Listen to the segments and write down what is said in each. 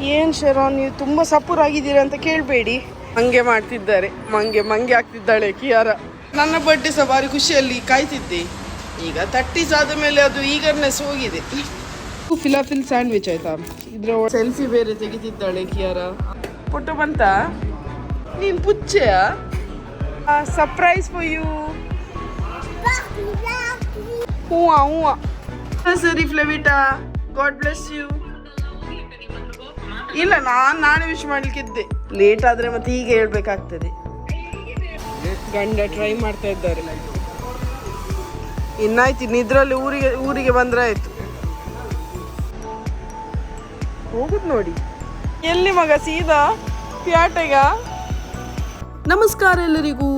ಏನ್ ಶರಾ ನೀವು ತುಂಬಾ ಸಪೂರ್ ಆಗಿದ್ದೀರಾ ಅಂತ ಕೇಳಬೇಡಿ. ಮಂಗೆ ಮಾಡ್ತಿದ್ದಾರೆ. ಮಂಗೆ ಮಂಗೆ ಆಗ್ತಿದ್ದಾಳೆ ಕಿಯಾರ. ನನ್ನ ಬರ್ಡೇ ಸಹ ಭಾರಿ ಖುಷಿಯಲ್ಲಿ ಕಾಯ್ತಿದ್ದೆ. ಈಗ ತರ್ಟೀಸ್ ಆದ ಮೇಲೆ ಅದು ಈಗರ್ನೆಸ್ ಹೋಗಿದೆ. ಫಿಲಾಫಿಲ್ ಸ್ಯಾಂಡ್ವಿಚ್ ಆಯ್ತಾ? ಇದ್ರ ಸೆಲ್ಫಿ ಬೇರೆ ತೆಗಿತಿದ್ದಾಳೆ ಕಿಯಾರ. ಫೋಟೋ ಬಂತ? ನೀನ್ ಪುಚ್ಚೆಯ? ಸರ್ಪ್ರೈಸ್ ಫಾರ್ ಯು ಹೂವ ಹೂವ. ಸರಿ ಫ್ಲೆವಿಟಾ. ಗಾಡ್ ಬ್ಲೆಸ್ ಯು ಇಲ್ಲ, ನಾನು ನಾನೇ ವಿಶ್ ಮಾಡ್ಲಿಕ್ಕಿದ್ದೆ ಲೇಟ್ ಆದ್ರೆ ಮತ್ತೆ ಈಗ ಹೇಳ್ಬೇಕಾಗ್ತದೆ. ಗಂಡ ಟ್ರೈ ಮಾಡ್ತಾ ಇದ್ದಾರೆ. ಇನ್ನಾಯ್ತು, ಇನ್ನು ಇದ್ರಲ್ಲಿ ಊರಿಗೆ ಊರಿಗೆ ಬಂದ್ರೆ ಆಯ್ತು. ಹೋಗುದು ನೋಡಿ. ಎಲ್ಲಿ ಮಗ, ಸೀದಾ? ಪ್ಯಾಟೆಗ? ನಮಸ್ಕಾರ ಎಲ್ಲರಿಗೂ.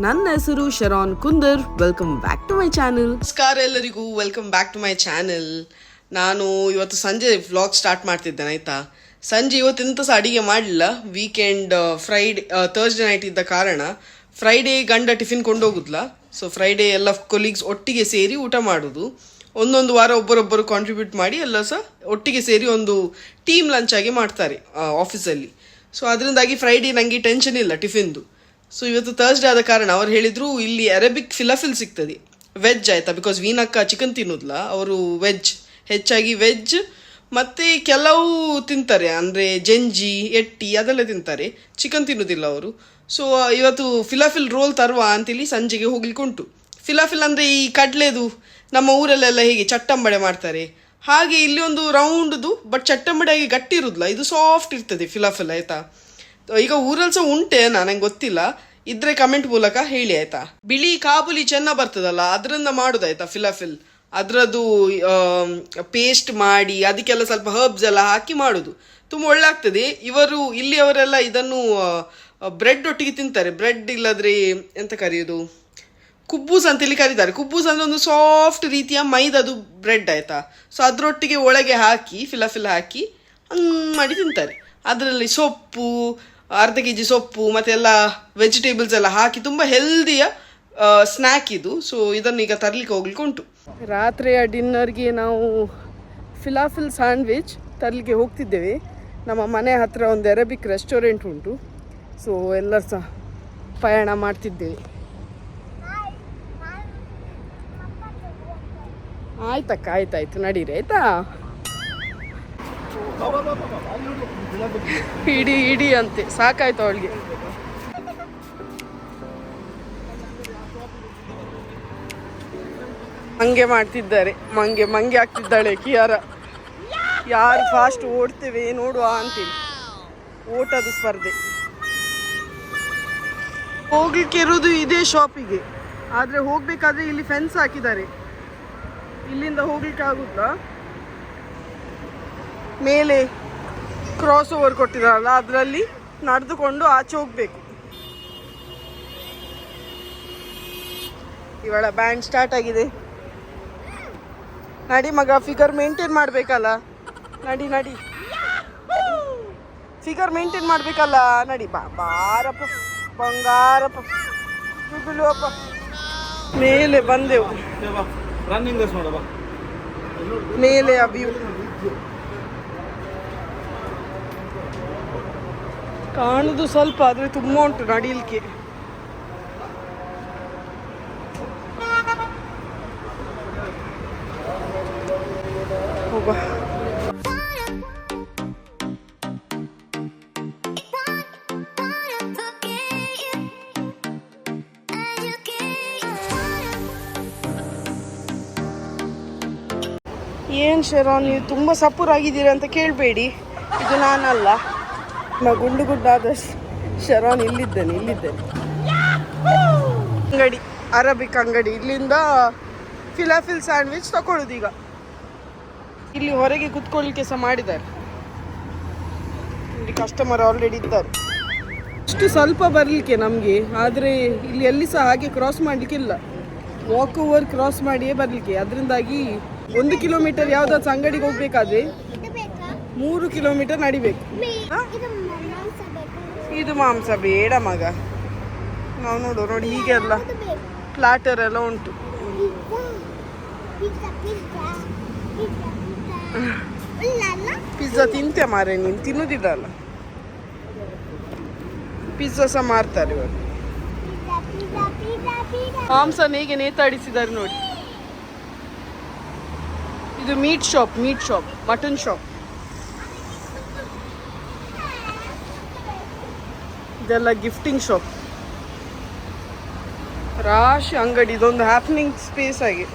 ನನ್ನ ಹೆಸರು Sharon Kunder. Welcome back to my channel ನಮಸ್ಕಾರ ಎಲ್ಲರಿಗೂ. Welcome back to my channel ನಾನು ಇವತ್ತು ಸಂಜೆ ವ್ಲಾಗ್ ಸ್ಟಾರ್ಟ್ ಮಾಡ್ತಿದ್ದೇನೆ, ಆಯ್ತಾ? ಸಂಜೆ ಇವತ್ತೆಂತ ಸಹ ಅಡಿಗೆ ಮಾಡಲಿಲ್ಲ. ವೀಕೆಂಡ್ ಫ್ರೈಡೆ ಥರ್ಸ್ಡೇ ನೈಟ್ ಇದ್ದ ಕಾರಣ ಫ್ರೈಡೇ ಗಂಡ ಟಿಫಿನ್ ಕೊಂಡೋಗುದ್ಲ. ಸೊ ಫ್ರೈಡೇ ಎಲ್ಲ ಕೊಲೀಗ್ಸ್ ಒಟ್ಟಿಗೆ ಸೇರಿ ಊಟ ಮಾಡೋದು. ಒಂದೊಂದು ವಾರ ಒಬ್ಬರೊಬ್ಬರು ಕಾಂಟ್ರಿಬ್ಯೂಟ್ ಮಾಡಿ ಎಲ್ಲ ಸಹ ಒಟ್ಟಿಗೆ ಸೇರಿ ಒಂದು ಟೀಮ್ ಲಂಚ್ ಆಗಿ ಮಾಡ್ತಾರೆ ಆಫೀಸಲ್ಲಿ ಸೊ ಅದರಿಂದಾಗಿ ಫ್ರೈಡೇ ನನಗೆ ಟೆನ್ಷನ್ ಇಲ್ಲ ಟಿಫಿನ್ದು ಸೊ ಇವತ್ತು ಥರ್ಸ್ಡೇ ಆದ ಕಾರಣ ಅವ್ರು ಹೇಳಿದರು, ಇಲ್ಲಿ ಅರೇಬಿಕ್ ಫಿಲಫಿಲ್ ಸಿಗ್ತದೆ. ವೆಜ್ ಆಯಿತಾ? ಬಿಕಾಸ್ ವೀನಕ್ಕ ಚಿಕನ್ ತಿನ್ನೋದ್ಲ. ಅವರು ವೆಜ್ ಹೆಚ್ಚಾಗಿ ವೆಜ್ ಮತ್ತೆ ಕೆಲವು ತಿಂತಾರೆ, ಅಂದರೆ ಜಂಜಿ, ಎಟ್ಟಿ ಅದೆಲ್ಲ ತಿಂತಾರೆ. ಚಿಕನ್ ತಿನ್ನೋದಿಲ್ಲ ಅವರು. ಸೊ ಇವತ್ತು ಫಿಲಾಫಿಲ್ ರೋಲ್ ತರುವ ಅಂತೇಳಿ ಸಂಜೆಗೆ ಹೋಗ್ಲಿಕ್ಕೆ ಉಂಟು. ಫಿಲಾಫಿಲ್ ಅಂದರೆ ಈ ಕಡಲೆದು, ನಮ್ಮ ಊರಲ್ಲೆಲ್ಲ ಹೇಗೆ ಚಟ್ಟಂಬಡೆ ಮಾಡ್ತಾರೆ. ಹಾಗೆ ಇಲ್ಲಿ ಒಂದು ರೌಂಡ್ದು ಬಟ್ ಚಟ್ಟಂಬಡೆಯಾಗಿ ಗಟ್ಟಿ ಇರುದಿಲ್ಲ ಇದು ಸಾಫ್ಟ್ ಇರ್ತದೆ ಫಿಲಾಫಿಲ್, ಆಯ್ತಾ? ಈಗ ಊರಲ್ಲಿ ಸಹ ಉಂಟೆ ನನಗೆ ಗೊತ್ತಿಲ್ಲ. ಇದ್ರೆ ಕಮೆಂಟ್ ಮೂಲಕ ಹೇಳಿ, ಆಯ್ತಾ? ಬಿಳಿ ಕಾಬುಲಿ ಚೆನ್ನ ಬರ್ತದಲ್ಲ, ಅದರಿಂದ ಮಾಡುದಾಯ್ತಾ ಫಿಲಾಫಿಲ್? ಅದರದ್ದು ಪೇಸ್ಟ್ ಮಾಡಿ ಅದಕ್ಕೆಲ್ಲ ಸ್ವಲ್ಪ ಹರ್ಬ್ಸ್ ಎಲ್ಲ ಹಾಕಿ ಮಾಡೋದು. ತುಂಬ ಒಳ್ಳೆ ಆಗ್ತದೆ ಇವರು, ಇಲ್ಲಿಯವರೆಲ್ಲ ಇದನ್ನು ಬ್ರೆಡ್ ಒಟ್ಟಿಗೆ ತಿಂತಾರೆ. ಬ್ರೆಡ್ ಇಲ್ಲದ್ರೆ ಎಂತ ಕರೆಯೋದು? ಕುಬ್ಬೂಸ್ ಅಂತೇಳಿ ಕರೀತಾರೆ. ಕುಬ್ಬೂಸ್ ಅಂದ್ರೆ ಒಂದು ಸಾಫ್ಟ್ ರೀತಿಯ ಮೈದದು ಬ್ರೆಡ್ ಆಯ್ತಾ? ಸೊ ಅದರೊಟ್ಟಿಗೆ ಒಳಗೆ ಹಾಕಿ ಫಿಲಾಫಿಲ್ ಹಾಕಿ, ಹಂಗ್ ಮಾಡಿ ತಿಂತಾರೆ. ಅದರಲ್ಲಿ ಸೊಪ್ಪು, ಅರ್ಧ ಕೆ ಜಿ ಸೊಪ್ಪು ಮತ್ತೆಲ್ಲ ವೆಜಿಟೇಬಲ್ಸ್ ಎಲ್ಲ ಹಾಕಿ, ತುಂಬಾ ಹೆಲ್ದಿಯ ಸ್ನ್ಯಾಕ್ ಇದು. ಸೊ ಇದನ್ನು ಈಗ ತರ್ಲಿಕ್ಕೆ ಹೋಗ್ಲಿಕ್ಕೆ ಉಂಟು. ರಾತ್ರಿಯ ಡಿನ್ನರ್ಗೆ ನಾವು ಫಿಲಾಫಿಲ್ ಸ್ಯಾಂಡ್ವಿಚ್ ತರಲಿಕ್ಕೆ ಹೋಗ್ತಿದ್ದೇವೆ. ನಮ್ಮ ಮನೆ ಹತ್ತಿರ ಒಂದು ಅರೇಬಿಕ್ ರೆಸ್ಟೋರೆಂಟ್ ಉಂಟು. ಸೊ ಎಲ್ಲರೂ ಸಹ ಪಯಣ ಮಾಡ್ತಿದ್ದೇವೆ. ಆಯ್ತಕ್ಕ, ಆಯ್ತಾಯ್ತು, ನಡೀರಿ, ಆಯ್ತಾ? ಇಡಿ ಇಡಿ ಅಂತೆ, ಸಾಕಾಯ್ತು ಅವಳಿಗೆ. ಮಂಗೆ ಮಾಡ್ತಿದ್ದಾರೆ. ಮಂಗೆ ಮಂಗೆ ಆಗ್ತಿದ್ದಾಳೆ ಕಿಯಾರ. ಯಾರು ಫಾಸ್ಟ್ ಓಡ್ತೇವೆ ನೋಡುವ ಅಂತೇಳಿ ಓಟದ ಸ್ಪರ್ಧೆ. ಹೋಗ್ಲಿಕ್ಕೆ ಇರೋದು ಇದೇ ಶಾಪಿಗೆ ಆದರೆ ಹೋಗಬೇಕಾದ್ರೆ ಇಲ್ಲಿ ಫೆನ್ಸ್ ಹಾಕಿದ್ದಾರೆ. ಇಲ್ಲಿಂದ ಹೋಗ್ಲಿಕ್ಕೆ ಆಗುತ್ತಾ? ಮೇಲೆ ಕ್ರಾಸ್ ಓವರ್ ಕೊಟ್ಟಿದಾರಲ್ಲ ಅದರಲ್ಲಿ ನಡೆದುಕೊಂಡು ಆಚೆ ಹೋಗ್ಬೇಕು. ಇವಳ ಬ್ಯಾಂಡ್ ಸ್ಟಾರ್ಟ್ ಆಗಿದೆ. ನಡಿ ಮಗ ಫಿಗರ್ ಮೇಂಟೈನ್ ಮಾಡಬೇಕಲ್ಲ. ನಡಿ ನಡಿ. ಫಿಗರ್ ಮೇಂಟೈನ್ ಮಾಡಬೇಕಲ್ಲ ನಡಿ. ಬಾ ಬಾರಪ್ಪ ಬಂಗಾರಪ್ಪ ಮೇಲೆ ಬಂದೆವು ರನ್ನಿಂಗ್ ರೇಸ್ ನೋಡಪ್ಪ ಮೇಲೆ ಆ ವ್ಯೂ ಕಾಣುದು ಸ್ವಲ್ಪ ಆದ್ರೆ ತುಂಬಾ ಉಂಟು ನಡೀಲಿಕ್ಕೆ. ಶರಾನ್ ನೀವು ತುಂಬ ಸಪೂರ್ ಆಗಿದ್ದೀರಾ ಅಂತ ಕೇಳಬೇಡಿ. ಇದು ನಾನಲ್ಲ. ನಾ ಗುಂಡು ಗುಡ್ಡಾದ ಶರಾನ್ ಇಲ್ಲಿದ್ದೇನೆ ಇಲ್ಲಿದ್ದೇನೆ. ಅಂಗಡಿ, ಅರಬಿಕ್ ಅಂಗಡಿ. ಇಲ್ಲಿಂದ ಫಿಲಾಫಿಲ್ ಸ್ಯಾಂಡ್ವಿಚ್ ತಗೊಳ್ಳೋದು ಈಗ. ಇಲ್ಲಿ ಹೊರಗೆ ಕುತ್ಕೊಳ್ಳಿಕ್ಕೆ ಸಹ ಮಾಡಿದ್ದಾರೆ. ಇಲ್ಲಿ ಕಸ್ಟಮರ್ ಆಲ್ರೆಡಿ ಇದ್ದಾರೆ. ಅಷ್ಟು ಸ್ವಲ್ಪ ಬರಲಿಕ್ಕೆ ನಮಗೆ, ಆದರೆ ಇಲ್ಲಿ ಎಲ್ಲಿ ಸಹ ಹಾಗೆ ಕ್ರಾಸ್ ಮಾಡಲಿಕ್ಕಿಲ್ಲ. ವಾಕ್ ಓವರ್ ಕ್ರಾಸ್ ಮಾಡಿಯೇ ಬರಲಿಕ್ಕೆ. ಅದರಿಂದಾಗಿ ಒಂದು ಕಿಲೋಮೀಟರ್ ಯಾವ್ದಾದ್ರು ಅಂಗಡಿಗೆ ಹೋಗ್ಬೇಕಾದ್ರೆ ಮೂರು ಕಿಲೋಮೀಟರ್ ನಡಿಬೇಕು? ಇದು ಮಾಂಸ ಬೇಡ ಮಗ. ನಾವು ನೋಡು ನೋಡಿ ಹೀಗೆಲ್ಲ ಪ್ಲಾಟರ್ ಎಲ್ಲ ಉಂಟು. ಪಿಜ್ಜಾ ತಿಂತೆ ಮಾರೆ ನೀನು ತಿನ್ನುದಿಲ್ಲಲ್ಲ ಪಿಜ್ಜಾ ಸಹ ಮಾರ್ತಾರೆ ಇವರು. ಮಾಂಸನ ಹೇಗೆ ನೇತಾಡಿಸಿದ್ದಾರೆ ನೋಡಿ. ಇದು meat shop meat shop mutton shop ಇದೆಲ್ಲ ಗಿಫ್ಟಿಂಗ್ ಶಾಪ್ ರಾಶಿ ಅಂಗಡಿ, ಇದೊಂದು ಹ್ಯಾಪ್ನಿಂಗ್ ಸ್ಪೇಸ್ ಆಗಿ.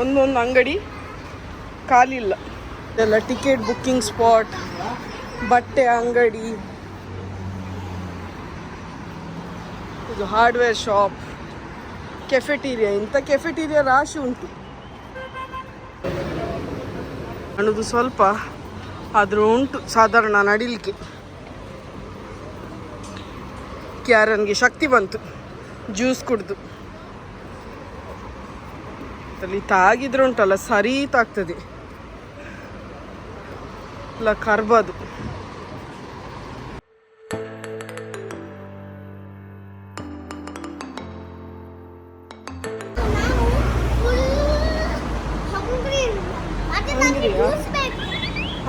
ಒಂದೊಂದು ಅಂಗಡಿ ಖಾಲಿಲ್ಲ ಇದೆಲ್ಲ ಟಿಕೆಟ್ ಬುಕ್ಕಿಂಗ್ ಸ್ಪಾಟ್ ಬಟ್ಟೆ ಅಂಗಡಿ. ಇದು ಹಾರ್ಡ್ವೇರ್ ಶಾಪ್ ಕೆಫೆಟೀರಿಯಾ ಇಂಥ ಕೆಫೆಟೀರಿಯಾ ರಾಶಿ ಉಂಟು. ಅನ್ನೋದು ಸ್ವಲ್ಪ ಆದರೂ ಉಂಟು ಸಾಧಾರಣ ನಡಿಲಿಕ್ಕೆ. ಕ್ಯಾರನ್ಗೆ ಶಕ್ತಿ ಬಂತು, ಜ್ಯೂಸ್ ಕುಡ್ದು. ಅಲ್ಲಿ ತಾಗಿದ್ರೆ ಉಂಟಲ್ಲ, ಸರೀತಾಗ್ತದೆ. ಇಲ್ಲ ಕರ್ಬದು.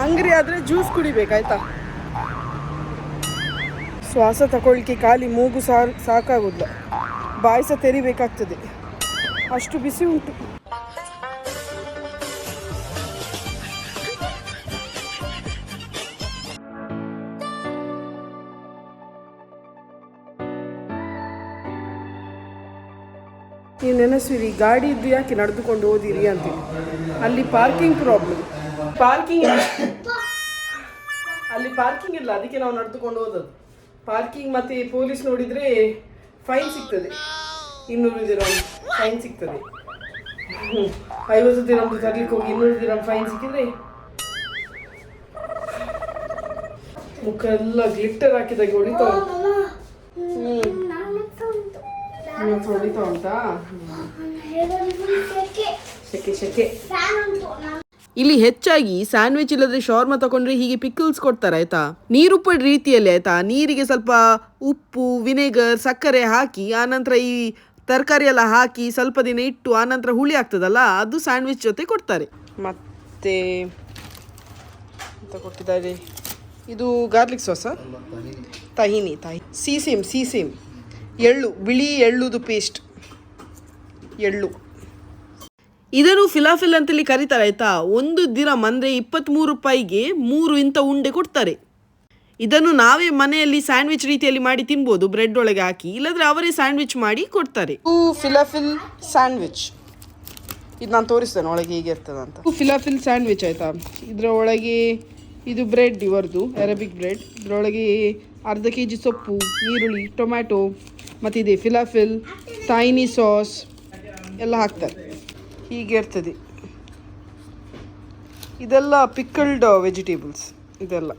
ಹಂಗ್ರಿ ಆದರೆ ಜ್ಯೂಸ್ ಕುಡಿಬೇಕಾಯ್ತಾ ಶ್ವಾಸ ತಗೊಳ್ಳಿಕ್ಕೆ ಖಾಲಿ ಮೂಗು ಸಾರು, ಸಾಕಾಗುದಿಲ್ಲ. ಬಾಯಸ ತೆರಿಬೇಕಾಗ್ತದೆ. ಅಷ್ಟು ಬಿಸಿ ಉಂಟು. ನೀವು ನೆನೆಸಿರಿ ಗಾಡಿ ಇದ್ದು ಯಾಕೆ ನಡೆದುಕೊಂಡು ಹೋದಿರಿ ಅಂತೇಳಿ ಅಲ್ಲಿ ಪಾರ್ಕಿಂಗ್ ಪ್ರಾಬ್ಲಮ್ ಪಾರ್ಕಿಂಗ್ ಅಲ್ಲಿ ಪಾರ್ಕಿಂಗ್ ಇಲ್ಲ ಅದಕ್ಕೆ ನಾವು ನಡೆದುಕೊಂಡು ಹೋದದ್ದು. ಪಾರ್ಕಿಂಗ್ ಮತ್ತೆ ಪೊಲೀಸ್ ನೋಡಿದ್ರೆ ಫೈನ್ ಸಿಗ್ತದೆ. ಇನ್ನೂರು ದಿನ ಫೈನ್ ಸಿಗ್ತದೆ. ಐವತ್ತು ದಿನ ತರ್ಲಿಕ್ಕೆ ಹೋಗಿ ಇನ್ನೂರು ದಿನ ಫೈನ್ ಸಿಕ್ಕಿದ್ರೆ ಮುಖ ಎಲ್ಲ ಗ್ಲಿಟ್ಟರ್ ಹಾಕಿದಾಗೆ ಹೊಡಿತಾ ಉಂಟು. ಹ್ಮ್. ಇವತ್ತು ಹೊಡಿತಾ ಉಂಟಾ? ಶೆಕೆ ಶೆಕೆ. ಇಲ್ಲಿ ಹೆಚ್ಚಾಗಿ ಸ್ಯಾಂಡ್ವಿಚ್ ಇಲ್ಲದ್ರೆ ಶೋರ್ಮ ತಗೊಂಡ್ರೆ ಹೀಗೆ ಪಿಕಲ್ಸ್ ಕೊಡ್ತಾರೆ, ಆಯ್ತಾ? ನೀರುಪ್ಪದ ರೀತಿಯಲ್ಲಿ, ಆಯ್ತಾ? ನೀರಿಗೆ ಸ್ವಲ್ಪ ಉಪ್ಪು ವಿನೆಗರ್ ಸಕ್ಕರೆ ಹಾಕಿ, ಆನಂತರ ಈ ತರಕಾರಿ ಎಲ್ಲ ಹಾಕಿ ಸ್ವಲ್ಪ ದಿನ ಇಟ್ಟು ಆನಂತರ ಹುಳಿ ಆಗ್ತದಲ್ಲ, ಅದು ಸ್ಯಾಂಡ್ವಿಚ್ ಜೊತೆ ಕೊಡ್ತಾರೆ. ಮತ್ತೆ ಕೊಟ್ಟಿದ್ದಾರೆ ಇದು ಗಾರ್ಲಿಕ್ ಸಾಸ ತಹಿನಿ ತಹಿ ಸೀಸೇಮ್ ಸೀಸೇಮ್ ಎಳ್ಳು, ಬಿಳಿ ಎಳ್ಳುದು ಪೇಸ್ಟ್ ಎಳ್ಳು. ಇದನ್ನು ಫಿಲಾಫಿಲ್ ಅಂತೇಳಿ ಕರೀತಾರೆ ಆಯ್ತಾ? ಒಂದು ದಿರಮ್ ಅಂದರೆ ಇಪ್ಪತ್ತ್ಮೂರು ರೂಪಾಯಿಗೆ ಮೂರು ಇಂಥ ಉಂಡೆ ಕೊಡ್ತಾರೆ. ಇದನ್ನು ನಾವೇ ಮನೆಯಲ್ಲಿ ಸ್ಯಾಂಡ್ವಿಚ್ ರೀತಿಯಲ್ಲಿ ಮಾಡಿ ತಿನ್ಬೋದು ಬ್ರೆಡ್ ಒಳಗೆ ಹಾಕಿ. ಇಲ್ಲದ್ರೆ ಅವರೇ ಸ್ಯಾಂಡ್ವಿಚ್ ಮಾಡಿ ಕೊಡ್ತಾರೆ. Falafel sandwich. ಇದು ನಾನು ತೋರಿಸ್ತೇನೆ ಒಳಗೆ ಹೀಗೆ ಇರ್ತದೆ ಅಂತ. ಫಿಲಾಫಿಲ್ ಸ್ಯಾಂಡ್ವಿಚ್ ಆಯ್ತಾ? ಇದರ ಒಳಗೆ ಇದು ಬ್ರೆಡ್ ಇವರದು ಅರೇಬಿಕ್ ಬ್ರೆಡ್. ಇದರೊಳಗೆ ಅರ್ಧ ಕೆ ಜಿ ಸೊಪ್ಪು ಈರುಳ್ಳಿ ಟೊಮ್ಯಾಟೊ ಮತ್ತಿದೆ ಫಿಲಾಫಿಲ್ ತೈನಿ ಸಾಸ್ ಎಲ್ಲ ಹಾಕ್ತಾರೆ. ಹೀಗೆ ಇರ್ತದೆ ಇದೆಲ್ಲ ಪಿಕ್ಕಲ್ಡ್ ವೆಜಿಟೇಬಲ್ಸ್ ಇದೆಲ್ಲ.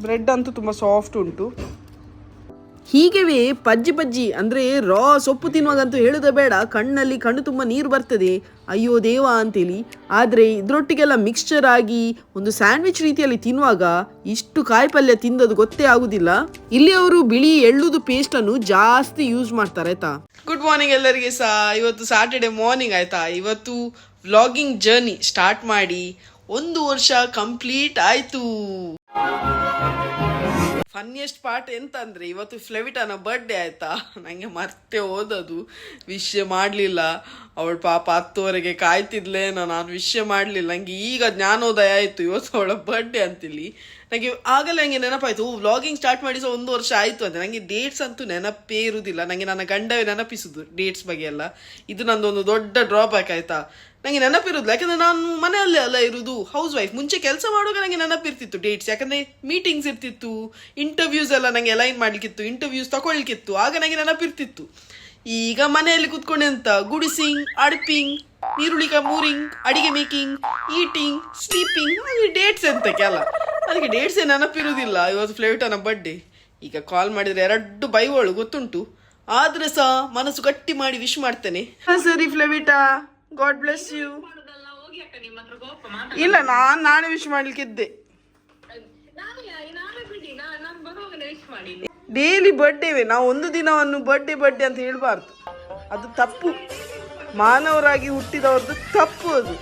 ಬ್ರೆಡ್ ಅಂತೂ ತುಂಬ ಸಾಫ್ಟ್ ಉಂಟು. ಹೀಗೆವೇ ಪಜ್ಜಿ ಪಜ್ಜಿ ಅಂದರೆ ರಾ ಸೊಪ್ಪು ತಿನ್ನುವಾಗಂತೂ ಹೇಳೋದೇ ಬೇಡ. ಕಣ್ಣಲ್ಲಿ ಕಣ್ಣು ತುಂಬ ನೀರು ಬರ್ತದೆ. ಅಯ್ಯೋ ದೇವ ಅಂತೇಳಿ. ಆದರೆ ಇದರೊಟ್ಟಿಗೆಲ್ಲ ಮಿಕ್ಸ್ಚರ್ ಆಗಿ ಒಂದು ಸ್ಯಾಂಡ್ವಿಚ್ ರೀತಿಯಲ್ಲಿ ತಿನ್ನುವಾಗ ಇಷ್ಟು ಕಾಯಿಪಲ್ಯ ತಿಂದದ್ದು ಗೊತ್ತೇ ಆಗುದಿಲ್ಲ. ಇಲ್ಲಿ ಅವರು ಬಿಳಿ ಎಳ್ಳುದು ಪೇಸ್ಟ್ ಅನ್ನು ಜಾಸ್ತಿ ಯೂಸ್ ಮಾಡ್ತಾರೆ ಆಯ್ತಾ? ಗುಡ್ ಮಾರ್ನಿಂಗ್ ಎಲ್ಲರಿಗೆ ಸಹ ಇವತ್ತು ಸ್ಯಾಟರ್ಡೆ ಮಾರ್ನಿಂಗ್ ಆಯ್ತಾ? ಇವತ್ತು ವ್ಲಾಗಿಂಗ್ ಜರ್ನಿ ಸ್ಟಾರ್ಟ್ ಮಾಡಿ ಒಂದು ವರ್ಷ ಕಂಪ್ಲೀಟ್ ಆಯ್ತು. ಫನ್ನಿಯೆಸ್ಟ್ ಪಾರ್ಟ್ ಎಂತ ಅಂದ್ರೆ ಇವತ್ತು ಫ್ಲೆವಿಟನ ಬರ್ಡೇ ಆಯ್ತಾ? ನನಗೆ ಮತ್ತೆ ಓದೋದು ವಿಷಯ ಮಾಡಲಿಲ್ಲ. ಅವಳು ಪಾಪ ಹತ್ತುವರೆಗೆ ಕಾಯ್ತಿದ್ಲೇನೋ ನಾನು ವಿಷಯ ಮಾಡಲಿಲ್ಲ. ನನಗೆ ಈಗ ಜ್ಞಾನೋದಯ ಆಯಿತು. ಇವತ್ತು ಅವಳ ಬರ್ಡೇ ಅಂತಿಲ್ಲಿ. ನನಗೆ ಆಗಲೇ ನನಗೆ ನೆನಪಾಯ್ತು. ಓ ವ್ಲಾಗಿಂಗ್ ಸ್ಟಾರ್ಟ್ ಮಾಡಿ ಸಹ ಒಂದು ವರ್ಷ ಆಯಿತು ಅಂತ. ನನಗೆ ಡೇಟ್ಸ್ ಅಂತೂ ನೆನಪೇ ಇರುವುದಿಲ್ಲ ನನಗೆ ನನ್ನ ಗಂಡವೇ ನೆನಪಿಸುದು ಡೇಟ್ಸ್ ಬಗ್ಗೆ ಎಲ್ಲ. ಇದು ನಂದೊಂದು ದೊಡ್ಡ ಡ್ರಾಬ್ಯಾಕ್ ಆಯ್ತಾ? ನನಗೆ ನೆನಪಿರೋದಿಲ್ಲ. ಯಾಕಂದ್ರೆ ನಾನು ಮನೆಯಲ್ಲೇ ಅಲ್ಲ ಇರೋದು ಹೌಸ್ ವೈಫ್ ಮುಂಚೆ ಕೆಲಸ ಮಾಡುವಾಗ ನನಗೆ ನೆನಪಿರ್ತಿತ್ತು ಡೇಟ್ಸ್ ಯಾಕಂದ್ರೆ ಮೀಟಿಂಗ್ಸ್ ಇರ್ತಿತ್ತು ಇಂಟರ್ವ್ಯೂಸ್ ಎಲ್ಲ ನನಗೆ ಅಲೈನ್ ಮಾಡಲಿಕ್ಕಿತ್ತು ಇಂಟರ್ವ್ಯೂಸ್ ತಗೊಳ್ಲಿಕ್ಕಿತ್ತು ಆಗ ನನಗೆ ನೆನಪಿರ್ತಿತ್ತು. ಈಗ ಮನೆಯಲ್ಲಿ ಕುತ್ಕೊಂಡೆ ಅಂತ, ಗುಡಿಸಿಂಗ್, ಅಡ್ಪಿಂಗ್ ನೀರುಳ್ಳಿಕ ಮೂರಿಂಗ್, ಅಡಿಗೆ ಮೇಕಿಂಗ್ ಈಟಿಂಗ್ ಸ್ಲೀಪಿಂಗ್ ಹಾಗೆ ಡೇಟ್ಸ್ ಎಂತಕ್ಕೆ ಅಲ್ಲ. ಅದಕ್ಕೆ ಡೇಟ್ಸೇ ನೆನಪಿರುವುದಿಲ್ಲ ಇವತ್ತು ಫ್ಲೇವಿಟನ ಬರ್ಡೇ ಈಗ ಕಾಲ್ ಮಾಡಿದ್ರೆ ಎರಡು ಬೈವಳು ಗೊತ್ತುಂಟು. ಆದ್ರೆ ಸಹ ಮನಸ್ಸು ಗಟ್ಟಿ ಮಾಡಿ ವಿಶ್ ಮಾಡ್ತೇನೆ. ಸರಿ ಫ್ಲೆವಿಟಾ ಗಾಡ್ ಬ್ಲೆಸ್ ಯು ಇಲ್ಲ ನಾನು ನಾನೇ ವಿಶ್ ಮಾಡ್ಲಿಕ್ಕಿದ್ದೆ. ಡೈಲಿ ಬರ್ಡೇವೆ ನಾವು ಒಂದು ದಿನವನ್ನು ಬರ್ಡೇ ಬರ್ಡೇ ಅಂತ ಹೇಳಬಾರ್ದು. ಅದು ತಪ್ಪು. ಮಾನವರಾಗಿ ಹುಟ್ಟಿದವ್ರದ್ದು ತಪ್ಪು ಅದು.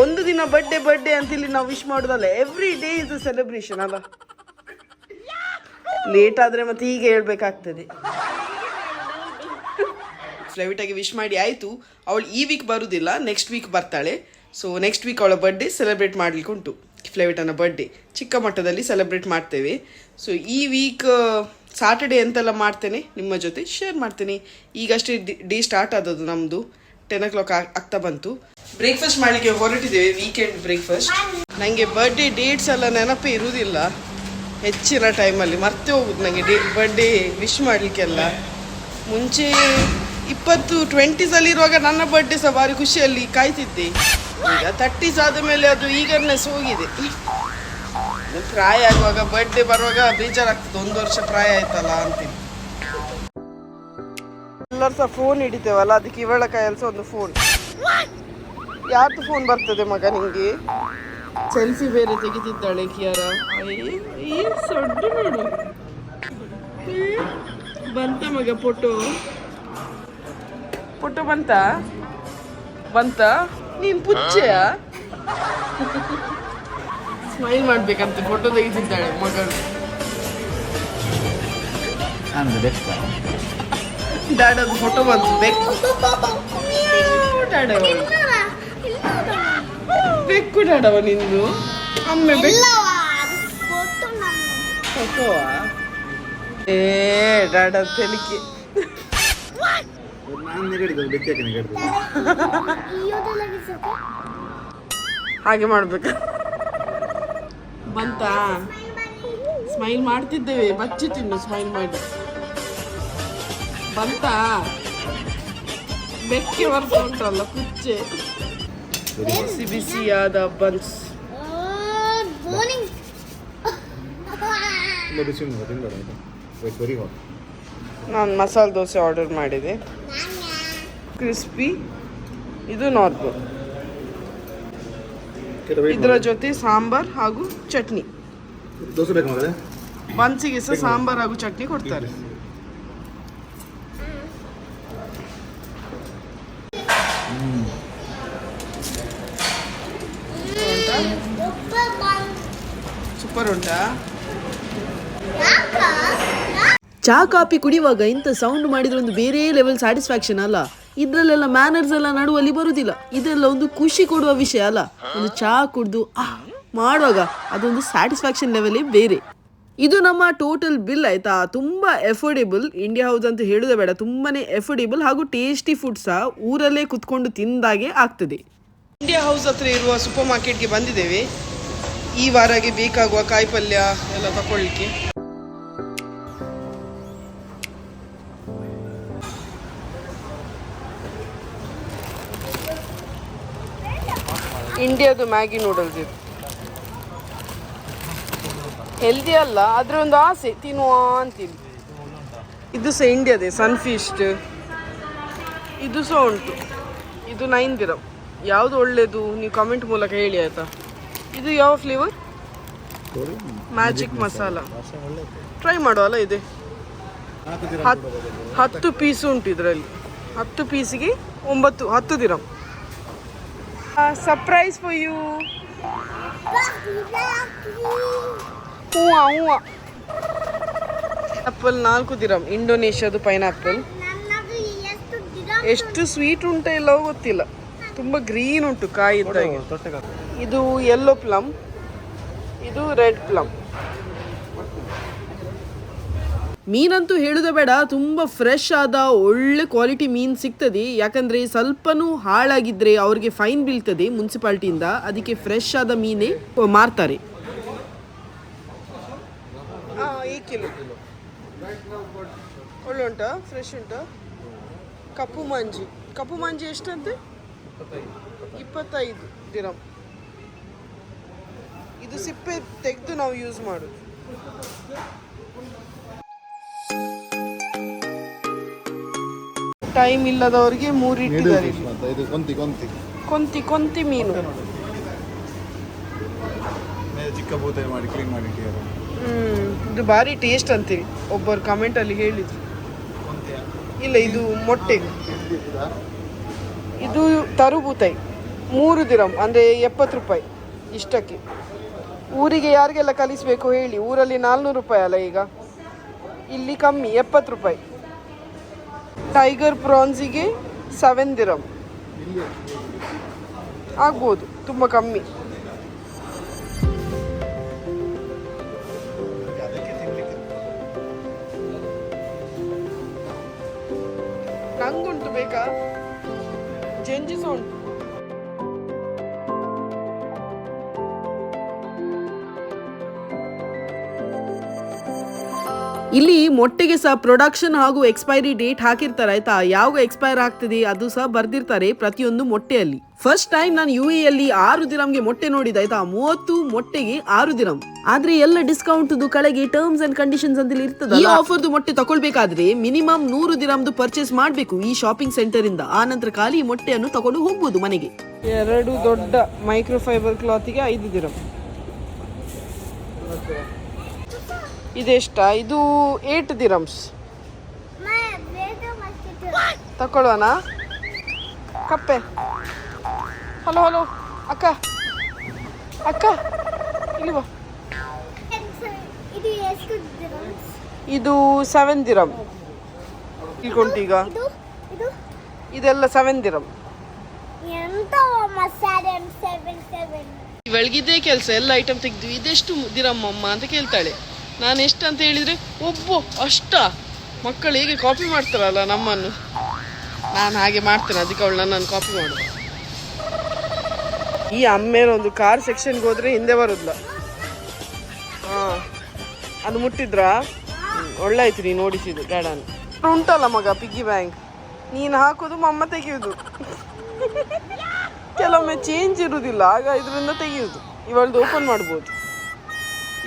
ಒಂದು ದಿನ ಬರ್ಡೇ ಬರ್ಡೇ ಅಂತ ಇಲ್ಲಿ ನಾವು ವಿಶ್ ಮಾಡೋದಲ್ಲ ಎವ್ರಿ ಡೇ ಇಸ್ ಸೆಲೆಬ್ರೇಷನ್ ಅಲ್ಲ. ಲೇಟ್ ಆದ್ರೆ ಮತ್ತೆ ಹೀಗೆ ಹೇಳ್ಬೇಕಾಗ್ತದೆ. ಫ್ಲೈವಿಟಾಗಿ ವಿಶ್ ಮಾಡಿ ಆಯಿತು. ಅವಳು ಈ ವೀಕ್ ಬರುವುದಿಲ್ಲ ನೆಕ್ಸ್ಟ್ ವೀಕ್ ಬರ್ತಾಳೆ. ಸೊ ನೆಕ್ಸ್ಟ್ ವೀಕ್ ಅವಳ ಬರ್ಡೇ ಸೆಲೆಬ್ರೇಟ್ ಮಾಡ್ಲಿಕ್ಕೆ ಉಂಟು ಫ್ಲೈವಿಟನ ಬರ್ಡೇ ಚಿಕ್ಕ ಮಟ್ಟದಲ್ಲಿ ಸೆಲೆಬ್ರೇಟ್ ಮಾಡ್ತೇವೆ. ಸೊ ಈ ವೀಕ್ ಸಾಟರ್ಡೆ ಎಂತೆಲ್ಲ ಮಾಡ್ತೇನೆ? ನಿಮ್ಮ ಜೊತೆ ಶೇರ್ ಮಾಡ್ತೇನೆ. ಈಗಷ್ಟೇ ಡೇ ಸ್ಟಾರ್ಟ್ ಆದದ್ದು ನಮ್ಮದು ಟೆನ್ ಓ ಕ್ಲಾಕ್ ಆಗ್ತಾ ಬಂತು. ಬ್ರೇಕ್ಫಾಸ್ಟ್ ಮಾಡಲಿಕ್ಕೆ ಹೊರಟಿದ್ದೇವೆ ವೀಕೆಂಡ್ ಬ್ರೇಕ್ಫಾಸ್ಟ್ ನನಗೆ ಬರ್ಡೇ ಡೇಟ್ಸ್ ಎಲ್ಲ ನೆನಪೇ ಇರುವುದಿಲ್ಲ. ಹೆಚ್ಚಿನ ಟೈಮಲ್ಲಿ ಮರ್ತೆ ಹೋಗುದು ನನಗೆ ಡೇ ಬರ್ಡೇ ವಿಶ್ ಮಾಡಲಿಕ್ಕೆಲ್ಲ. ಮುಂಚೆ ಇಪ್ಪತ್ತು ಟ್ವೆಂಟೀಸಲ್ಲಿ ಇರುವಾಗ ನನ್ನ ಬರ್ಡೆ ಸಹ ಭಾರಿ ಖುಷಿಯಲ್ಲಿ ಕಾಯ್ತಿದ್ದೆ. ಈಗ ತರ್ಟೀಸ್ ಆದ ಮೇಲೆ ಅದು ಈಗರ್ನೆಸ್ ಹೋಗಿದೆ ಪ್ರಾಯ ಆಗುವಾಗ ಬರ್ಡೆ ಬರುವಾಗ ಬೇಜಾರಾಗ್ತದೆ ಒಂದು ವರ್ಷ ಪ್ರಾಯ ಆಯ್ತಲ್ಲ ಅಂತೇಳಿ ಎಲ್ಲರೂ ಸಹ ಫೋನ್ ಹಿಡಿತೇವಲ್ಲ? ಅದಕ್ಕೆ ಇವಳ ಕೈಯಲ್ಲಿ ಸಹ ಒಂದು ಫೋನ್ ಯಾರ್ದು ಫೋನ್ ಬರ್ತದೆ ಮಗ ನಿಂಗೆ? ಸೆಲ್ಫಿ ಬೇರೆ ತೆಗಿತಿದ್ದಾಳೆ ಕಿಯಾರ. ಬಂತ ಮಗ ಫೋಟೋ ಫೋಟೋ ಬಂತ? ಬಂತ? ನೀನ್ ಪುಚ್ಚೆಯ? ಸ್ಮೈಲ್ ಮಾಡ್ಬೇಕಂತ ಫೋಟೋ ತೆಗಿತಿದ್ದಾಳೆ ಮಗಳು. ಡ್ಯಾಡದು ಫೋಟೋ ಬಂತು ಬೆಕ್ಕು ಡ್ಯಾಡವ ಬೆಕ್ಕು ಡ್ಯಾಡವ ನಿಂದು. ಅಮ್ಮೆ ಬೆಕ್ಕು. ಫೋಟೋವಾ ಏ ಡ್ಯಾಡ ತೆಲಿಕೆ. ನಾನು ನೆಗಡಿದ್ದು ಬೆಕ್ಕಕ್ಕೆ ನೆಗಡಿದ್ದು ಹಾಗೆ ಮಾಡ್ಬೇಕ. ಬಂತಾ? ಸ್ಮೈಲ್ ಮಾಡ್ತಿದ್ದೇವೆ ಬಚ್ಚಿ ತಿನ್ನು ಸ್ಮೈಲ್ ಮಾಡಿ. ಬಂತಾ? ಬೆಕ್ಕೆ ಬರ್ತಾ ಉಂಟಲ್ಲ ಕುಚ್ಚೆ. ಬಿಸಿ ಬಿಸಿಯಾದ ಬನ್ಸ್. ನಾನು ಮಸಾಲೆ ದೋಸೆ ಆರ್ಡರ್ ಮಾಡಿದೆ. ಕ್ರಿಸ್ಪಿ ಇದು ನಾರ್ಮಲ್ ಇದರ ಜೊತೆ ಸಾಂಬಾರ್ ಹಾಗೂ ಚಟ್ನಿ. ಬನ್ಸಿಗೆ ಸಹ ಸಾಂಬಾರ್ ಹಾಗೂ ಚಟ್ನಿ ಕೊಡ್ತಾರೆ. ಸೂಪರ್ ಉಂಟಾ? ಚಹಾ ಕಾಫಿ ಕುಡಿಯುವಾಗ ಇಂಥ ಸೌಂಡ್ ಮಾಡಿದ್ರೆ ಒಂದು ಬೇರೆ ಲೆವೆಲ್ ಸ್ಯಾಟಿಸ್ಫ್ಯಾಕ್ಷನ್ ಅಲ್ಲ. ಇದ್ರಲ್ಲೆಲ್ಲ ಮ್ಯಾನರ್ಸ್ ಎಲ್ಲ ನಡುವಲ್ಲಿ ಬರುವುದಿಲ್ಲ ಇದೆಲ್ಲ ಒಂದು ಖುಷಿ ಕೊಡುವ ವಿಷಯ ಅಲ್ಲ. ಒಂದು ಚಾ ಕುಡ್ದು ಮಾಡುವಾಗ ಅದೊಂದು ಸ್ಯಾಟಿಸ್ಫ್ಯಾಕ್ಷನ್ ಲೆವೆಲೇ ಬೇರೆ. ಇದು ನಮ್ಮ ಟೋಟಲ್ ಬಿಲ್ ಆಯ್ತಾ? ತುಂಬಾ ಎಫೋರ್ಡೆಬಲ್ ಇಂಡಿಯಾ ಹೌಸ್ ಅಂತ ಹೇಳುದೇ ಬೇಡ. ತುಂಬಾನೇ ಎಫೋರ್ಡೆಬಲ್ ಹಾಗೂ ಟೇಸ್ಟಿ ಫುಡ್ ಸಹ ಊರಲ್ಲೇ ಕುತ್ಕೊಂಡು ತಿಂದಾಗೆ ಆಗ್ತದೆ. ಇಂಡಿಯಾ ಹೌಸ್ ಹತ್ರ ಇರುವ ಸೂಪರ್ ಮಾರ್ಕೆಟ್ಗೆ ಬಂದಿದ್ದೇವೆ. ಈ ವಾರಗೆ ಬೇಕಾಗುವ ಕಾಯಿಪಲ್ಯ ಎಲ್ಲ ತಗೊಳ್ಳಿಕ್ಕೆ ಇಂಡಿಯಾದು ಮ್ಯಾಗಿ ನೂಡಲ್ಸ್ ಇದು ಹೆಲ್ದಿ ಅಲ್ಲ, ಆದ್ರೆ ಒಂದು ಆಸೆ, ತಿನ್ನುವ ಅಂತೀನಿ ಇದು ಸಹ ಇಂಡಿಯಾದೆ ಸನ್ಫಿಸ್ಟ್ ಇದು ಸಹ ಉಂಟು. ಇದು ನೈನ್ ದಿರಮ್ ಯಾವುದು ಒಳ್ಳೆಯದು ನೀವು ಕಮೆಂಟ್ ಮೂಲಕ ಹೇಳಿ ಆಯ್ತಾ? ಇದು ಯಾವ ಫ್ಲೇವರ್ ಮ್ಯಾಜಿಕ್ ಮಸಾಲ ಟ್ರೈ ಮಾಡುವಲ್ಲ ಇದೆ. ಹತ್ ಹತ್ತು ಪೀಸ್ ಉಂಟು ಇದರಲ್ಲಿ. ಹತ್ತು ಪೀಸಿಗೆ ಒಂಬತ್ತು, ಹತ್ತು ದಿರಂ ಸರ್ಪ್ರೈಸ್ ಫಾರ್ ಯು ಹೂವ ಹೂವ ಆಪಲ್ ನಾಲ್ಕು ದಿರಂ ಇಂಡೋನೇಷ್ಯಾದು ಪೈನಾಪಲ್ ಎಷ್ಟು ಸ್ವೀಟ್ ಉಂಟ ಇಲ್ಲವೋ ಗೊತ್ತಿಲ್ಲ. ತುಂಬ ಗ್ರೀನ್ ಉಂಟು ಕಾಯಿ ಇದ್ದಾಗ ಇದು ಯೆಲ್ಲೋ ಪ್ಲಮ್ ಇದು ರೆಡ್ ಪ್ಲಮ್ ಮೀನಂತೂ ಹೇಳುದೇ ಬೇಡ, ತುಂಬ ಫ್ರೆಶ್ ಆದ ಒಳ್ಳೆ ಕ್ವಾಲಿಟಿ ಮೀನು ಸಿಗ್ತದೆ. ಯಾಕಂದ್ರೆ ಸ್ವಲ್ಪನೂ ಹಾಳಾಗಿದ್ರೆ ಅವ್ರಿಗೆ ಫೈನ್ ಬೀಳ್ತದೆ ಮುನ್ಸಿಪಾಲ್ಟಿಯಿಂದ. ಅದಕ್ಕೆ ಫ್ರೆಶ್ ಆದ ಮೀನೇ ಮಾರ್ತಾರೆ. ಒಳ್ಳೆ ಉಂಟಾ? ಫ್ರೆಶ್ ಕಪ್ಪು ಮಂಜಿ. ಕಪ್ಪು ಮಾಂಜಿ ಎಷ್ಟಂತೆ? ಇಪ್ಪತ್ತೈದು ದಿರಂ. ಇದು ಸಿಪ್ಪೆ ತೆಗೆದು ನಾವು ಯೂಸ್ ಮಾಡೋದು. ಟೈಮ್ ಇಲ್ಲದವರಿಗೆ ಮೂರು ಇಟ್ಟಿದ್ದಾರೆ ಇದು ಕೊಂತಿ ಕೊಂತಿ. ಕೊಂತಿ ಕೊಂತಿ ಮೀನು. ಚಿಕ್ಕ ಭೂತ ಮಾಡಿ ಕ್ಲೀನ್ ಮಾಡಿ ಇಟ್ಟಿದ್ದಾರೆ. ಇದು ಭಾರಿ ಟೇಸ್ಟ್ ಅಂತೀವಿ ಒಬ್ಬರು ಕಮೆಂಟ್ ಅಲ್ಲಿ ಹೇಳಿದ್ರು. ಇಲ್ಲ ಇದು ಮೊಟ್ಟೆ. ಇದು ತರುಬೂತಾಯಿ ಮೂರು ದಿರಂ ಅಂದರೆ ಎಪ್ಪತ್ತು ರೂಪಾಯಿ ಇಷ್ಟಕ್ಕೆ. ಊರಿಗೆ ಯಾರಿಗೆಲ್ಲ ಕಲಿಸಬೇಕು ಹೇಳಿ ಊರಲ್ಲಿ ನಾಲ್ನೂರು ರೂಪಾಯಿ ಅಲ್ಲ ಈಗ. ಇಲ್ಲಿ ಕಮ್ಮಿ ಎಪ್ಪತ್ತು ರೂಪಾಯಿ. ಟೈಗರ್ ಪ್ರಾನ್ಸಿಗೆ ಸೆವೆನ್ ದಿರಮ್ ಆಗ್ಬೋದು ತುಂಬ ಕಮ್ಮಿ. ಇಲ್ಲಿ ಮೊಟ್ಟೆಗೆ ಸಹ ಪ್ರೊಡಕ್ಷನ್ ಹಾಗೂ ಎಕ್ಸ್ಪೈರಿ ಡೇಟ್ ಹಾಕಿರ್ತಾರೆ ಆಯ್ತಾ? ಯಾವಾಗ ಎಕ್ಸ್ಪೈರ್ ಆಗ್ತದೆ ಅದು ಸಹ ಬರ್ದಿರ್ತಾರೆ ಪ್ರತಿಯೊಂದು ಮೊಟ್ಟೆಯಲ್ಲಿ. ಫಸ್ಟ್ ಟೈಮ್ ನಾನು ಯು ಎಲ್ಲಿ ಆರು ದಿನಂಗೆ ಮೊಟ್ಟೆ ನೋಡಿದ ಆಯ್ತಾ? ಮೂವತ್ತು ಮೊಟ್ಟೆಗೆ ಆರು ದಿನಂ. ಆದ್ರೆ ಎಲ್ಲ ಡಿಸ್ಕೌಂಟ್ ಕಳೆಗೆ ಟರ್ಮ್ಸ್ ಅಂಡ್ ಕಂಡೀಷನ್ಸ್ ಅಂತ ಇರ್ತದೆ ಈ ಆಫರ್ದು ಮೊಟ್ಟೆ ತಗೊಳ್ಬೇಕಾದ್ರೆ ಮಿನಿಮಮ್ ನೂರು ದಿನಮ್ದು ಪರ್ಚೇಸ್ ಮಾಡಬೇಕು ಈ ಶಾಪಿಂಗ್ ಸೆಂಟರ್ ಇಂದ. ಆ ನಂತರ ಖಾಲಿ ಮೊಟ್ಟೆಯನ್ನು ತಗೊಂಡು ಹೋಗ್ಬೋದು ಮನೆಗೆ. ಎರಡು ದೊಡ್ಡ ಮೈಕ್ರೋಫೈಬರ್ ಕ್ಲಾತಿಗೆ ಐದು ದಿನಂ. ಇದೆಷ್ಟಾ? ಇದು ಏಟ್ ದಿರಮ್ಸ್ ತಕೊಳ್ಳೋಣ. ಕಪ್ಪೆ. ಹಲೋ ಹಲೋ ಅಕ್ಕ. ಅಕ್ಕ ಇಲ್ಲಿ ಬಾ. ಇದು ಸೆವೆನ್ ದಿರಮ್ ಈಗ ಇದು ಇದು ಇದೆಲ್ಲ ಸೆವೆನ್ ದಿರಮ್ ಬೆಳಗಿದ್ದೇ ಕೆಲಸ ಎಲ್ಲ ಐಟಮ್ ತೆಗೆದು ಇದೆಷ್ಟು ದಿರಮ್ಮ ಅಮ್ಮ ಅಂತ ಕೇಳ್ತಾಳೆ. ನಾನು ಎಷ್ಟು ಅಂತ ಹೇಳಿದರೆ ಒಬ್ಬ ಅಷ್ಟ ಮಕ್ಕಳು ಹೇಗೆ ಕಾಪಿ ಮಾಡ್ತಾರಲ್ಲ ನಮ್ಮನ್ನು. ನಾನು ಹಾಗೆ ಮಾಡ್ತೇನೆ, ಅದಕ್ಕೆ ಅವಳು ನನ್ನನ್ನು ಕಾಪಿ ಮಾಡು ಈ ಅಮ್ಮೇನ ಒಂದು ಕಾರ್ ಸೆಕ್ಷನ್ಗೆ ಹೋದರೆ ಹಿಂದೆ ಬರೋದಿಲ್ಲ. ಹಾಂ, ಅದು ಮುಟ್ಟಿದ್ರಾ? ಒಳ್ಳಾಯ್ತು ನೀನು ಓಡಿಸಿದ್ದು ಗಾಡನ್ ಉಂಟಲ್ಲ ಮಗ ಪಿಗ್ಗಿ ಬ್ಯಾಂಕ್ ನೀನು ಹಾಕೋದು ಮಮ್ಮ ತೆಗೆಯೋದು. ಕೆಲವೊಮ್ಮೆ ಚೇಂಜ್ ಇರುವುದಿಲ್ಲ ಆಗ ಇದರಿಂದ ತೆಗೆಯುವುದು ಇವಳದು ಓಪನ್ ಮಾಡ್ಬೋದು.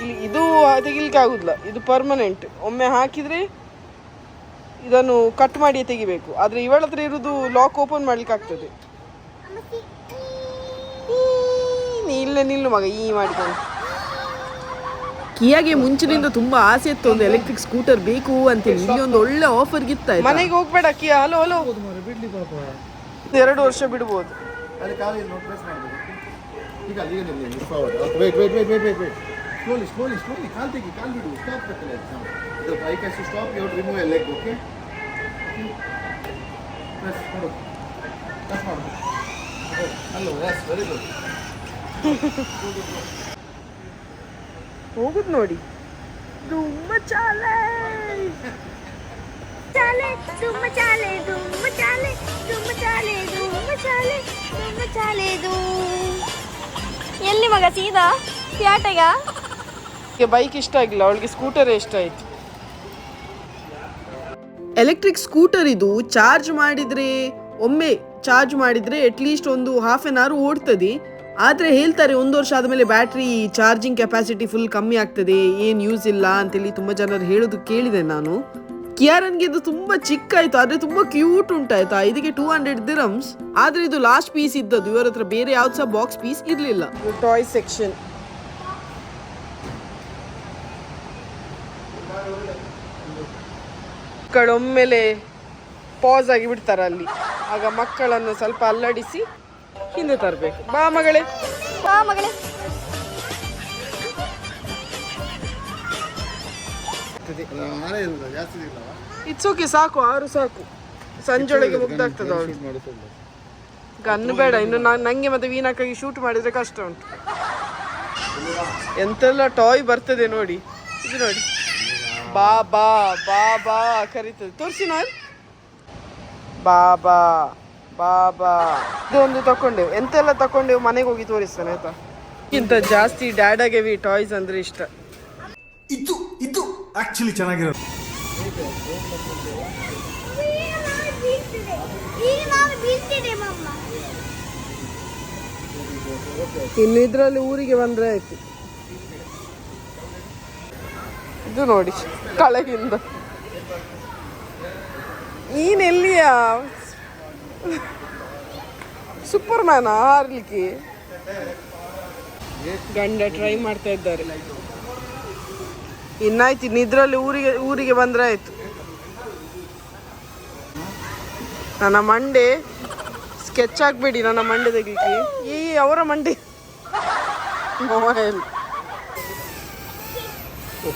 ಇಲ್ಲಿ ಇದು ತೆಗಿಲಿಕ್ಕೆ ಆಗುದಿಲ್ಲ. ಇದು ಪರ್ಮನೆಂಟ್ ಒಮ್ಮೆ ಹಾಕಿದ್ರೆ ಇದನ್ನು ಕಟ್ ಮಾಡಿ ತೆಗಿಬೇಕು. ಆದರೆ ಇವಳ ಹತ್ರ ಇರುವುದು ಲಾಕ್ ಓಪನ್ ಮಾಡ್ಲಿಕ್ಕೆ ಆಗ್ತದೆ. ಇಲ್ಲ ನಿಲ್ಲು ಮಗ ಈ ಮಾಡಿಕೊಂಡು ಕಿಯಾಗೆ ಮುಂಚಿನಿಂದ ತುಂಬಾ ಆಸೆ ಇತ್ತು ಒಂದು ಎಲೆಕ್ಟ್ರಿಕ್ ಸ್ಕೂಟರ್ ಬೇಕು ಅಂತ ಇಲ್ಲಿ ಒಂದು ಒಳ್ಳೆ ಆಫರ್ ಗಿತ್ತ ಮನೆಗೆ ಹೋಗ್ಬೇಡ ಕಿಯಾ ಹಲೋ ಹಲೋ. ಬಿಡ್ಲಿ ಪಾಪ. ಎರಡು ವರ್ಷ ಬಿಡ್ಬೋದು. ಅಲ್ಲಿ ಅಲ್ಲಿ ಸ್ಲೋಲಿ ಸ್ಲೋಲಿ ಸ್ಲೋಲಿ ಕಾಲು ತೆಗಿ ಕಾಲು ಬಿಡು. ಸ್ಟಾಪ್ ಬೇಕಲ್ಲ ಇದು I can stop you remove a leg okay press ಮಾಡು ಪ್ರೆಸ್ ಮಾಡು. ಹಲೋ ಎಸ್ ವೆರಿ ಗುಡ್ ಹೋಗುದು ನೋಡಿ. ತುಂಬ ಚಾಲೆ! ಚಾಲೆ ದುಮ್ಮ ಚಾಲೆ ದುಮ್ಮ ಚಾಲೆ ದುಮ್ಮ ಚಾಲೆ ದುಮ್ಮ ಚಾಲೆ ದುಮ್ಮ ಚಾಲೆ ದು ಎಲ್ಲಿ ಮಗ ಸೀದಾ? ಪ್ಯಾಟೆಗ ಬೈಕ್ ಇಷ್ಟ ಆಗಿಲ್ಲ ಅವಳಿಗೆ ಸ್ಕೂಟರ್ ಇಷ್ಟ ಆಯ್ತು. ಎಲೆಕ್ಟ್ರಿಕ್ ಸ್ಕೂಟರ್ ಇದು ಚಾರ್ಜ್ ಮಾಡಿದ್ರೆ ಒಮ್ಮೆ ಚಾರ್ಜ್ ಮಾಡಿದ್ರೆ ಅಟ್ಲೀಸ್ಟ್ ಒಂದು ಹಾಫ್ ಆನ್ ಅವರ್ ಓಡ್ತದೆ. ಆದರೆ ಹೇಳ್ತಾರೆ ಒಂದು ವರ್ಷ ಆದಮೇಲೆ ಬ್ಯಾಟ್ರಿ ಚಾರ್ಜಿಂಗ್ ಕೆಪಾಸಿಟಿ ಫುಲ್ ಕಮ್ಮಿ ಆಗ್ತದೆ ಏನು ಯೂಸ್ ಇಲ್ಲ ಅಂತೇಳಿ ತುಂಬ ಜನರು ಹೇಳೋದು ಕೇಳಿದೆ ನಾನು. ಕಿಯಾರನ್ಗೆ ಇದು ತುಂಬಾ ಚಿಕ್ಕ ಆಯ್ತು ಆದ್ರೆ ತುಂಬಾ ಕ್ಯೂಟ್ ಉಂಟಾಯ್ತಾ. ಇದಕ್ಕೆ ಟೂ ಹಂಡ್ರೆಡ್ ದಿರಮ್ಸ್ ಆದ್ರೆ ಇದು ಲಾಸ್ಟ್ ಪೀಸ್ ಇದ್ದದ್ದು ಇವರ ಹತ್ರ ಬೇರೆ ಯಾವ್ದು ಸಹ ಬಾಕ್ಸ್ ಪೀಸ್ ಇರಲಿಲ್ಲ. ಟಾಯ್ ಸೆಕ್ಷನ್ ಮಕ್ಕಳೊಮ್ಮೆಲೆ ಪಾಸ್ ಆಗಿ ಬಿಡ್ತಾರೆ ಅಲ್ಲಿ. ಆಗ ಮಕ್ಕಳನ್ನು ಸ್ವಲ್ಪ ಅಲ್ಲಾಡಿಸಿ ಹಿಂದೆ ತರಬೇಕು. ಬಾ ಮಗಳೇ. ಬಾ ಮಗಳೇ. ಇಟ್ಸ್ ಓಕೆ ಸಾಕು ಆರು ಸಾಕು. ಸಂಜೆಯೊಳಗೆ ಮುಗ್ದಾಗ್ತದೆ ಅವಳು. ಗನ್ ಬೇಡ ಇನ್ನು ನಾನು ನಂಗೆ ಮತ್ತೆ ವೀನಾಕಾಗಿ ಶೂಟ್ ಮಾಡಿದ್ರೆ ಕಷ್ಟ ಉಂಟು. ಎಂತೆಲ್ಲ ಟಾಯ್ ಬರ್ತದೆ ನೋಡಿ. ಇದು ನೋಡಿ. ಬಾ ಬಾ ಬಾ ಬಾ ಕರೀತದೆ. ತೋರಿಸಿ ನಾನು. ಬಾಬಾ ಬಾಬಾ ಇದೊಂದು ತಕೊಂಡೆವು. ಎಂತೆಲ್ಲ ತಕೊಂಡೆವು ಮನೆಗೆ ಹೋಗಿ ತೋರಿಸ್ತಾನೆ ಆಯ್ತಾ? ಇಂತ ಜಾಸ್ತಿ ಡ್ಯಾಡಾಗೆ ಟಾಯ್ಸ್ ಅಂದ್ರೆ ಇಷ್ಟ. ಇದು ಇದು ಆಕ್ಚುಲಿ ಚೆನ್ನಾಗಿರೋದು. ಇನ್ನು ಇದ್ರಲ್ಲಿ ಊರಿಗೆ ಬಂದ್ರೆ ಆಯ್ತು. ಇದು ನೋಡಿ ಕಳಗಿಂದ ನೀನೆಲ್ಲಿಯ ಸೂಪರ್ ಮ್ಯಾನ ಹಾರ್ಲಿಕ್ಕೆ? ಗಂಡ ಟ್ರೈ ಮಾಡ್ತಾ ಇದ್ದಾರೆ. ಇನ್ನಾಯ್ತು ಇನ್ನು ಇದ್ರಲ್ಲಿ ಊರಿಗೆ ಊರಿಗೆ ಬಂದ್ರೆ ಆಯ್ತು. ನನ್ನ ಮಂಡೆ ಸ್ಕೆಚ್ ಹಾಕ್ಬೇಡಿ ನನ್ನ ಮಂಡೆ ತೆಗಿಲಿಕ್ಕೆ. ಈ ಅವರ ಮಂಡೆ. ಮೊಬೈಲ್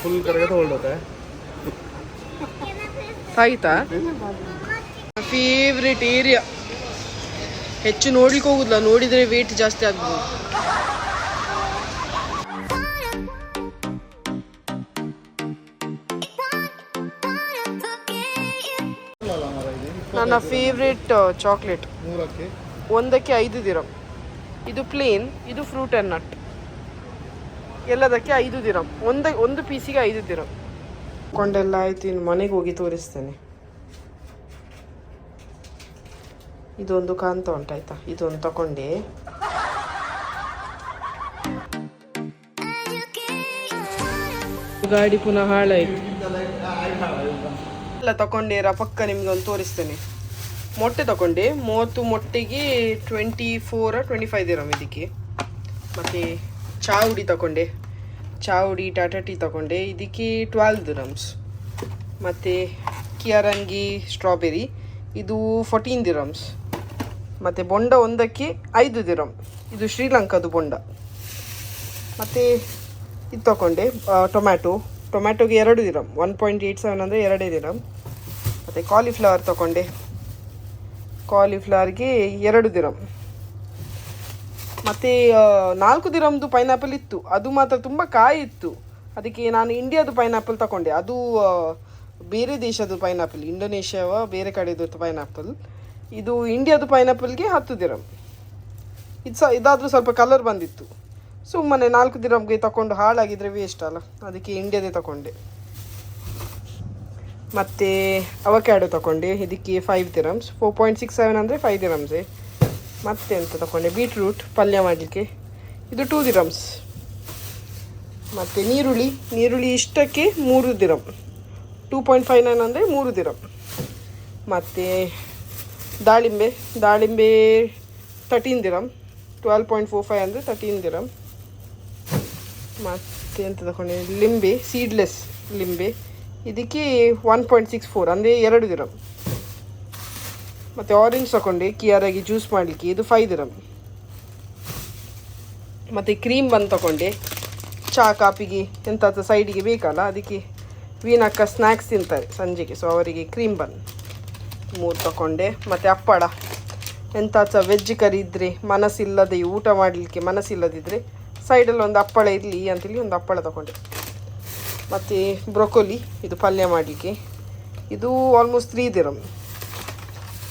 ಫುಲ್ ಕರೆಗೆ ತಗೊಳ್ಳುತ್ತೆ ಆಯ್ತಾ? ಫೇವ್ರೆಟ್ ಏರಿಯಾ ಹೆಚ್ಚು ನೋಡ್ಲಿಕ್ಕೆ ಹೋಗುದಿಲ್ಲ ನೋಡಿದ್ರೆ ವೇಟ್ ಜಾಸ್ತಿ ಆಗ್ಬೋದು. ನನ್ನ ಫೇವ್ರೆಟ್ ಚಾಕ್ಲೇಟ್ ಮೂರಕ್ಕೆ. ಒಂದಕ್ಕೆ ಐದು ದಿರಂ. ಇದು ಪ್ಲೇನ್ ಇದು ಫ್ರೂಟ್ ಆ್ಯಂಡ್ ನಟ್ ಎಲ್ಲದಕ್ಕೆ ಐದು ದಿನ. ಒಂದ ಒಂದು ಪೀಸಿಗೆ ಐದು ದಿನ. ಕೊಂಡೆಲ್ಲ ಆಯ್ತು ಇನ್ನು ಮನೆಗೆ ಹೋಗಿ ತೋರಿಸ್ತೇನೆ. ಇದೊಂದು ಕಾಂತ ಉಂಟಾಯ್ತಾ ಇದೊಂದು ತಗೊಂಡೆ. ಗಾಡಿ ಪುನಃ ಹಾಳಾಯ್ತು. ಎಲ್ಲ ತಗೊಂಡೇರ ಪಕ್ಕ ನಿಮ್ಗೆ ಒಂದು ತೋರಿಸ್ತೇನೆ. ಮೊಟ್ಟೆ ತಗೊಂಡೆ. ಮೂವತ್ತು ಮೊಟ್ಟೆಗೆ twenty four twenty five dirham ಇದಕ್ಕೆ. ಮತ್ತು ಚಾವುಡಿ ತಗೊಂಡೆ ಚಾವುಡಿ ಟಾಟಾ ಟೀ ತಗೊಂಡೆ ಇದಕ್ಕೆ ಟ್ವೆಲ್ ದಿರಮ್ಸ್ ಮತ್ತು ಕಿಯರಂಗಿ ಸ್ಟ್ರಾಬೆರಿ ಇದು ಫೋರ್ಟೀನ್ ದಿರಮ್ಸ್ ಮತ್ತು ಬೊಂಡ ಒಂದಕ್ಕೆ ಐದು ದಿರಮ್ ಇದು ಶ್ರೀಲಂಕಾದು ಬೊಂಡ. ಮತ್ತು ಇದು ತಗೊಂಡೆ ಟೊಮ್ಯಾಟೊ. ಟೊಮ್ಯಾಟೊಗೆ ಎರಡು dirham one point eight seven ಅಂದರೆ ಎರಡೇ ದಿರಮ್ ಮತ್ತು ಕಾಲಿಫ್ಲವರ್ ತಗೊಂಡೆ ಕಾಲಿಫ್ಲವರ್ಗೆ ಎರಡು ದಿರಮ್ ಮತ್ತು ನಾಲ್ಕು ದಿರಮ್ದು ಪೈನಾಪಲ್ ಇತ್ತು. ಅದು ಮಾತ್ರ ತುಂಬ ಕಾಯಿ ಇತ್ತು. ಅದಕ್ಕೆ ನಾನು ಇಂಡಿಯಾದು ಪೈನಾಪಲ್ ತಗೊಂಡೆ ಅದು ಬೇರೆ ದೇಶದ ಪೈನಾಪಲ್ ಇಂಡೋನೇಷ್ಯಾವ ಬೇರೆ ಕಡೆದು ಪೈನಾಪಲ್ ಇದು ಇಂಡಿಯಾದು ಪೈನಾಪಲ್ಗೆ ಹತ್ತು ದಿರಮ್ ಇದು ಸ, ಇದಾದರೂ ಸ್ವಲ್ಪ ಕಲರ್ ಬಂದಿತ್ತು. ಸುಮ್ಮನೆ ನಾಲ್ಕು ದಿರಮ್ಗೆ ತಗೊಂಡು ಹಾಳಾಗಿದ್ರೆ ವೇಸ್ಟ್ ಅಲ್ಲ. ಅದಕ್ಕೆ ಇಂಡಿಯಾದೇ ತಗೊಂಡೆ ಮತ್ತು ಅವಕ್ಯಾಡೋ ತಗೊಂಡೆ ಇದಕ್ಕೆ five dirhams four point six seven ಅಂದರೆ ಫೈವ್ ದಿರಮ್ಸೆ ಮತ್ತೆ ಅಂತ ತಗೊಂಡೆ ಬೀಟ್ರೂಟ್ ಪಲ್ಯ ಮಾಡಲಿಕ್ಕೆ. ಇದು ಟೂ ದಿರಮ್ಸ್ ಮತ್ತು ನೀರುಳ್ಳಿ. ನೀರುಳ್ಳಿ ಇಷ್ಟಕ್ಕೆ ಮೂರು dirham two point five nine ಅಂದರೆ ಮೂರು ದಿರಮ್ ಮತ್ತು ದಾಳಿಂಬೆ. ದಾಳಿಂಬೆ thirteen dirham twelve point four five ಅಂದರೆ ತರ್ಟೀನ್ ದಿರಮ್ ಮತ್ತು ಎಂತ ತಗೊಂಡೆ ಲಿಂಬೆ ಸೀಡ್ಲೆಸ್ ಲಿಂಬೆ. ಇದಕ್ಕೆ ಒನ್ ಪಾಯಿಂಟ್ ಸಿಕ್ಸ್ ಫೋರ್ ಅಂದರೆ ಎರಡು ದಿರಮ್ ಮತ್ತು ಆರೆಂಜ್ ತಗೊಂಡೆ, ಕಿಯರಾಗಿ ಜ್ಯೂಸ್ ಮಾಡಲಿಕ್ಕೆ. ಇದು ಫೈವ್ ದಿರಮ್ ಮತ್ತು ಕ್ರೀಮ್ ಬಂದು ತಗೊಂಡೆ. ಚಾ ಕಾಪಿಗೆ ಎಂಥ ಸೈಡಿಗೆ ಬೇಕಲ್ಲ, ಅದಕ್ಕೆ ವೀನಕ್ಕ ಸ್ನ್ಯಾಕ್ಸ್ ತಿಂತಾರೆ ಸಂಜೆಗೆ. ಸೊ ಅವರಿಗೆ ಕ್ರೀಮ್ ಬನ್ ಮೂರು ತಗೊಂಡೆ. ಮತ್ತು ಅಪ್ಪಳ ಎಂಥ ಸಹ ವೆಜ್ ಕರಿ ಇದ್ದರೆ ಮನಸ್ಸಿಲ್ಲದೆ ಊಟ ಮಾಡಲಿಕ್ಕೆ ಮನಸ್ಸಿಲ್ಲದಿದ್ದರೆ ಸೈಡಲ್ಲಿ ಒಂದು ಹಪ್ಪಳ ಇರಲಿ ಅಂತೇಳಿ ಒಂದು ಹಪ್ಪಳ ತಗೊಂಡೆ. ಮತ್ತು ಬ್ರೊಕೊಲಿ ಇದು ಪಲ್ಯ ಮಾಡಲಿಕ್ಕೆ. ಇದು ಆಲ್ಮೋಸ್ಟ್ ತ್ರೀ ದಿರಮ್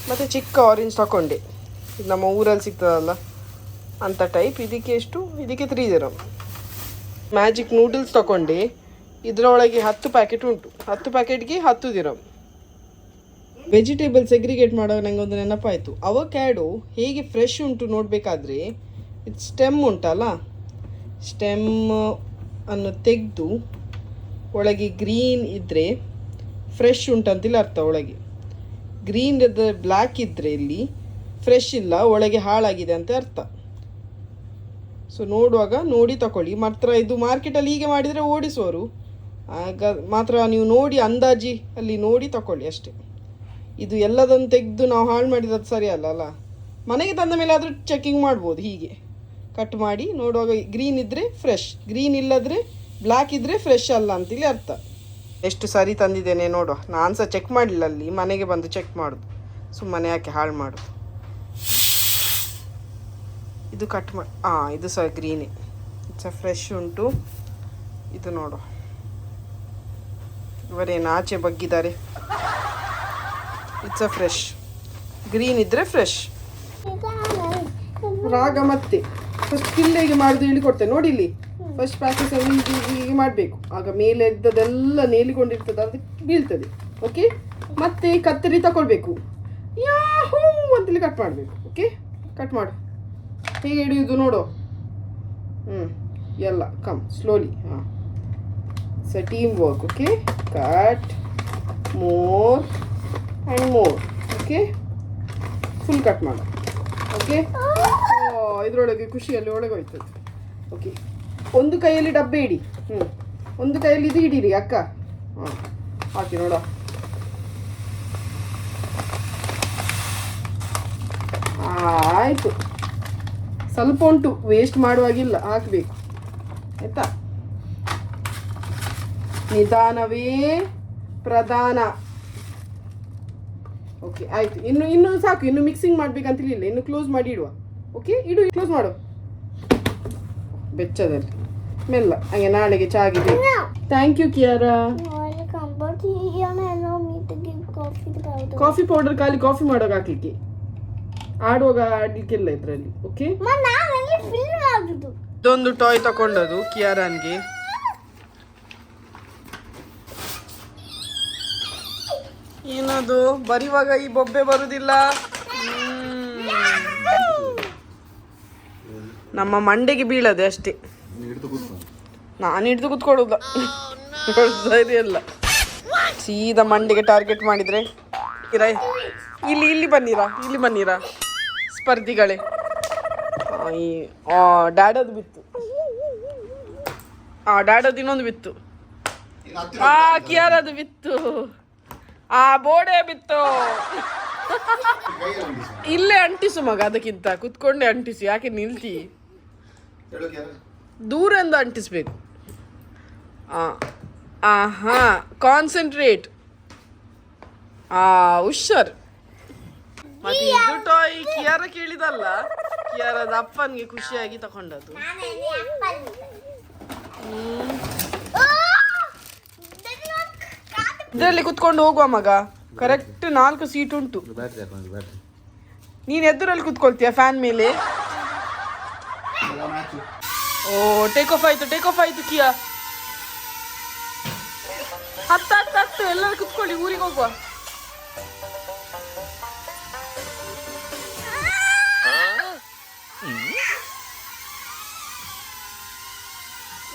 ಮತ್ತು ಚಿಕ್ಕ ಆರೆಂಜ್ ತಗೊಂಡೆ ಇದು ನಮ್ಮ ಊರಲ್ಲಿ ಸಿಗ್ತದಲ್ಲ ಅಂಥ ಟೈಪ್ ಇದಕ್ಕೆ ಎಷ್ಟು? ಇದಕ್ಕೆ ತ್ರೀ ದಿರಮ್ ಮ್ಯಾಜಿಕ್ ನೂಡಲ್ಸ್ ತಗೊಂಡೆ ಇದರೊಳಗೆ ಹತ್ತು ಪ್ಯಾಕೆಟ್ ಉಂಟು. ಹತ್ತು ಪ್ಯಾಕೆಟ್ಗೆ ಹತ್ತು ದಿರಮ್ ವೆಜಿಟೇಬಲ್ ಸೆಗ್ರಿಗೇಟ್ ಮಾಡೋ ನನಗೆ ಒಂದು ನೆನಪಾಯಿತು. ಅವಕ್ಯಾಡೋ ಹೇಗೆ ಫ್ರೆಶ್ ಉಂಟು ನೋಡಬೇಕಾದ್ರೆ, ಇದು ಸ್ಟೆಮ್ ಉಂಟಲ್ಲ? ಸ್ಟೆಮ್ ಅನ್ನು ತೆಗೆದು ಒಳಗೆ ಗ್ರೀನ್ ಇದ್ದರೆ ಫ್ರೆಶ್ ಉಂಟಂತಿಲ್ಲ ಅರ್ಥ ಒಳಗೆ. ಗ್ರೀನ್ ಬ್ಲ್ಯಾಕ್ ಇದ್ದರೆ ಇಲ್ಲಿ ಫ್ರೆಶ್ ಇಲ್ಲ, ಒಳಗೆ ಹಾಳಾಗಿದೆ ಅಂತ ಅರ್ಥ. ಸೊ ನೋಡುವಾಗ ನೋಡಿ ತಗೊಳ್ಳಿ ಮಾತ್ರ ಇದು ಮಾರ್ಕೆಟಲ್ಲಿ ಹೀಗೆ ಮಾಡಿದರೆ ಓಡಿಸುವರು ಆಗ ಮಾತ್ರ ನೀವು ನೋಡಿ ಅಂದಾಜಿ ಅಲ್ಲಿ ನೋಡಿ ತಗೊಳ್ಳಿ ಅಷ್ಟೇ. ಇದು ಎಲ್ಲದನ್ನು ತೆಗೆದು ನಾವು ಹಾಳು ಮಾಡಿರೋದು ಸರಿ ಅಲ್ಲ ಅಲ್ಲ? ಮನೆಗೆ ತಂದ ಮೇಲೆ ಆದರೂ ಚೆಕಿಂಗ್ ಮಾಡ್ಬೋದು ಹೀಗೆ. ಕಟ್ ಮಾಡಿ, ನೋಡುವಾಗ ಗ್ರೀನ್ ಇದ್ದರೆ ಫ್ರೆಶ್ ಗ್ರೀನ್ ಇಲ್ಲದ್ರೆ ಬ್ಲ್ಯಾಕ್ ಇದ್ದರೆ ಫ್ರೆಶ್ ಅಲ್ಲ ಅಂತೇಳಿ ಅರ್ಥ. ಎಷ್ಟು ಸರಿ ತಂದಿದ್ದೇನೆ ನೋಡುವ ನಾನು ಸಹ ಚೆಕ್ ಮಾಡಲಿಲ್ಲ ಅಲ್ಲಿ. ಮನೆಗೆ ಬಂದು ಚೆಕ್ ಮಾಡೋದು. ಸುಮ್ಮನೆ ಯಾಕೆ ಹಾಳು ಮಾಡೋದು? ಇದು ಕಟ್ ಮಾಡಿ ಹಾಂ ಇದು ಸಹ ಗ್ರೀನೇ ಸಹ ಫ್ರೆಶ್ ಉಂಟು. ಇದು ನೋಡು. ಇವರೇನು ಆಚೆ ಬಗ್ಗಿದ್ದಾರೆ? ಇಟ್ಸ್ ಅ ಫ್ರೆಶ್ ಗ್ರೀನ್ ಇದ್ದರೆ ಫ್ರೆಶ್ ರಾಗ ಮತ್ತೆ. ಫಸ್ಟ್ ಕಿಲ್ಲೆಗೆ ಮಾಡಿದು ಹೇಳಿಕೊಡ್ತೇನೆ. ನೋಡಿ ಇಲ್ಲಿ ಫಸ್ಟ್ ಪ್ಯಾಕೆಟ್ ಹೀಗೆ ಹೀಗೆ ಮಾಡಬೇಕು. ಆಗ ಮೇಲೆ ಇದ್ದದೆಲ್ಲ ನೇಲಿಕೊಂಡಿರ್ತದೆ ಅದು ಬೀಳ್ತದೆ. ಓಕೆ ಮತ್ತೆ ಕತ್ತರಿ ತಗೊಳ್ಬೇಕು ಯಾಹೂ ಅಂತೇಳಿ ಕಟ್ ಮಾಡಬೇಕು. ಓಕೆ ಕಟ್ ಮಾಡು. ಹೇಗೆ ಹಿಡಿಯೋದು ನೋಡು. ಹ್ಞೂ ಎಲ್ಲ ಕಮ್ ಸ್ಲೋಲಿ ಹಾಂ. ಸ teamwork okay cut more and more okay full cut ಮಾಡು ಓಕೆ ಇದರೊಳಗೆ ಖುಷಿಯಲ್ಲಿ ಒಳಗೆ ಹೋಯ್ತದೆ ಓಕೆ ಒಂದು ಕೈಯಲ್ಲಿ ಡಬ್ಬೆ ಇಡಿ. ಹ್ಞೂ ಒಂದು ಕೈಯಲ್ಲಿ ಇದು ಹಿಡೀರಿ, ಅಕ್ಕ. ಹಾಂ ಹಾಕಿ ನೋಡ. ಆಯಿತು. ಸ್ವಲ್ಪ ಉಂಟು ವೇಸ್ಟ್ ಮಾಡುವಾಗಿಲ್ಲ, ಹಾಕಬೇಕು. ಆಯ್ತಾ? ನಿಧಾನವೇ ಪ್ರಧಾನ. ಓಕೆ ಆಯ್ತು. ಇನ್ನು ಇನ್ನು ಸಾಕು. ಇನ್ನು ಮಿಕ್ಸಿಂಗ್ ಮಾಡ್ಬೇಕಂತ ಇಲ್ಲ ಇನ್ನು ಕ್ಲೋಸ್ ಮಾಡಿ ಇಡುವ. ಓಕೆ ಇಡು ಕ್ಲೋಸ್ ಮಾಡು. ಬೆಚ್ಚದಲ್ಲಿ. ಮೆಲ್ಲ. ಹಂಗೆ ನಾಳೆಗೆ ಚಾಗಿದೆ thank you Kiara coffee powder ಖಾಲಿ ಕಾಫಿ ಮಾಡೋಕೆ ಹಾಕ್ಲಿಕ್ಕೆ. ಆಡುವಾಗ ಆಡ್ಲಿಕ್ಕಿಲ್ಲ ಇದರಲ್ಲಿ ಓಕೆ ಇದೊಂದು ಟಾಯ್ ತಕೊಂಡದು ಕಿಯಾರನ್ಗೆ ಏನದು? ಬರಿವಾಗ ಈ ಬೊಬ್ಬೆ ಬರುದಿಲ್ಲ? ನಮ್ಮ ಮಂಡೆಗೆ ಬೀಳದೆ ಅಷ್ಟೇ. ನೀನು ಹಿಡಿದು ಕುತ್ಕೊಳ್ಳುದ. ಸರಿ ಅಲ್ಲ ಸೀದಾ ಮಂಡಿಗೆ ಟಾರ್ಗೆಟ್ ಮಾಡಿದ್ರೆ. ಇರ ಇಲ್ಲಿ ಇಲ್ಲಿ ಬನ್ನಿರಾ ಇಲ್ಲಿ ಬನ್ನಿರಾ. ಸ್ಪರ್ಧಿಗಳೇ. ಈ ಡ್ಯಾಡದು ಬಿತ್ತು. ಆ ಡ್ಯಾಡದು ಇನ್ನೊಂದು ಬಿತ್ತು. ಆ ಕಿಯಾರದು ಬಿತ್ತು. ಆ ಬೋಡೆ ಬಿತ್ತು. ಇಲ್ಲೇ ಅಂಟಿಸು ಮಗ ಅದಕ್ಕಿಂತ. ಕುತ್ಕೊಂಡೆ ಅಂಟಿಸು ಯಾಕೆ ನಿಲ್ತಿ? ಹೇಳೋಕೆ ಯಾರು ದೂರಿಂದ ಅಂಟಿಸ್ಬೇಕು ಆಹಾ ಕಾನ್ಸಂಟ್ರೇಟ್ ಆ ಹುಷಾರ್ ಮತ್ತೆ ಇದು ಟಾಯ್ ಕಿಯಾರ ಕೇಳಿದಲ್ಲ? ಕಿಯಾರದ ಅಪ್ಪನ್ಗೆ ಖುಷಿಯಾಗಿ ತಕೊಂಡದ್ದು. ಇದರಲ್ಲಿ ಕುತ್ಕೊಂಡು ಹೋಗುವ ಮಗ. ಕರೆಕ್ಟ್ ನಾಲ್ಕು ಸೀಟ್ ಉಂಟು. ನೀನ್ ಎದುರಲ್ಲಿ ಕುತ್ಕೊಳ್ತೀಯ ಫ್ಯಾನ್ ಮೇಲೆ? ಓ ಟೇಕ್ ಆಫ್ ಆಯ್ತು ಟೇಕ್ ಆಫ್ ಆಯ್ತು, ಕಿಯಾ. ಹತ್ತು ಹತ್ತು ಹತ್ತು, ಎಲ್ಲರೂ ಕುತ್ಕೊಳ್ಳಿ, ಊರಿಗೆ ಹೋಗುವ.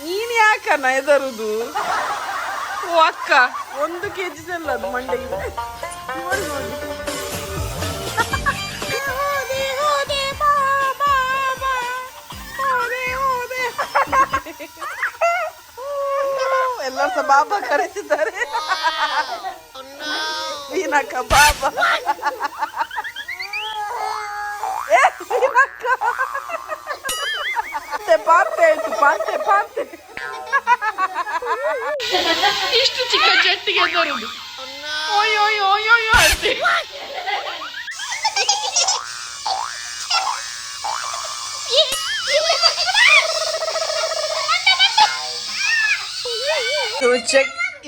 ನೀನ್ ಯಾಕನ ಎದರುದು ಓ, ಅಕ್ಕ, ಒಂದು ಕೆ ಜಿ ಅಲ್ಲ ಅದು ಮಂಡೆಗೆ. ನೋಡಿ. ಎಲ್ಲರೂ ಸಹ ಬಾಬಾ ಕರೆಸಿದ್ದಾರೆ ವೀನಕ್ಕ ಬಾಬಾ ಏ, ವೀನಕ್ಕ. ಪಾತೆ ಪಾತೆ ಆಯ್ತು ಪಾತೆ ಪಾತೆ ಇಷ್ಟು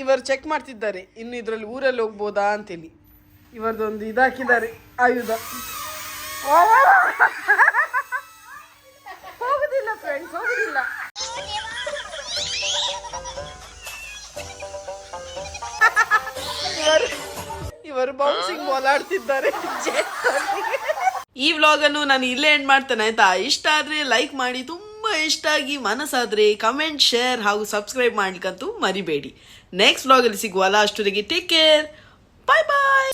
ಇವರು ಚೆಕ್ ಮಾಡ್ತಿದ್ದಾರೆ. ಇನ್ನು ಇದರಲ್ಲಿ ಊರಲ್ಲಿ ಹೋಗ್ಬೋದಾ ಅಂತೇಳಿ. ಇವರದೊಂದು ಇದಾಕಿದ್ದಾರೆ. ಆಯುಧ. ಹೋಗುದಿಲ್ಲ ಫ್ರೆಂಡ್ಸ್ ಹೋಗುದಿಲ್ಲ. ಇವರು ಇವರು ಬೌನ್ಸಿಂಗ್ ಬಾಲ್ ಆಡ್ತಿದ್ದಾರೆ. ಈ ವ್ಲಾಗ್ ಅನ್ನು ನಾನು ಇಲ್ಲೇ ಎಂಡ್ ಮಾಡ್ತೇನೆ ಆಯ್ತಾ? ಇಷ್ಟ ಆದ್ರೆ ಲೈಕ್ ಮಾಡಿ ತುಂಬಾ ಇಷ್ಟ ಆಗಿ ಮನಸ್ಸಾದ್ರೆ ಕಮೆಂಟ್ ಶೇರ್ ಹಾಗೂ ಸಬ್ಸ್ಕ್ರೈಬ್ ಮಾಡ್ಲಿಕ್ಕಂತೂ ಮರಿಬೇಡಿ. ನೆಕ್ಸ್ಟ್ ವ್ಲಾಗ್ ಅಲ್ಲಿ ಸಿಗುವಲ್ಲ ಅಷ್ಟೊತ್ತಿಗೆ ಟೇಕ್ ಕೇರ್ ಬಾಯ್ ಬಾಯ್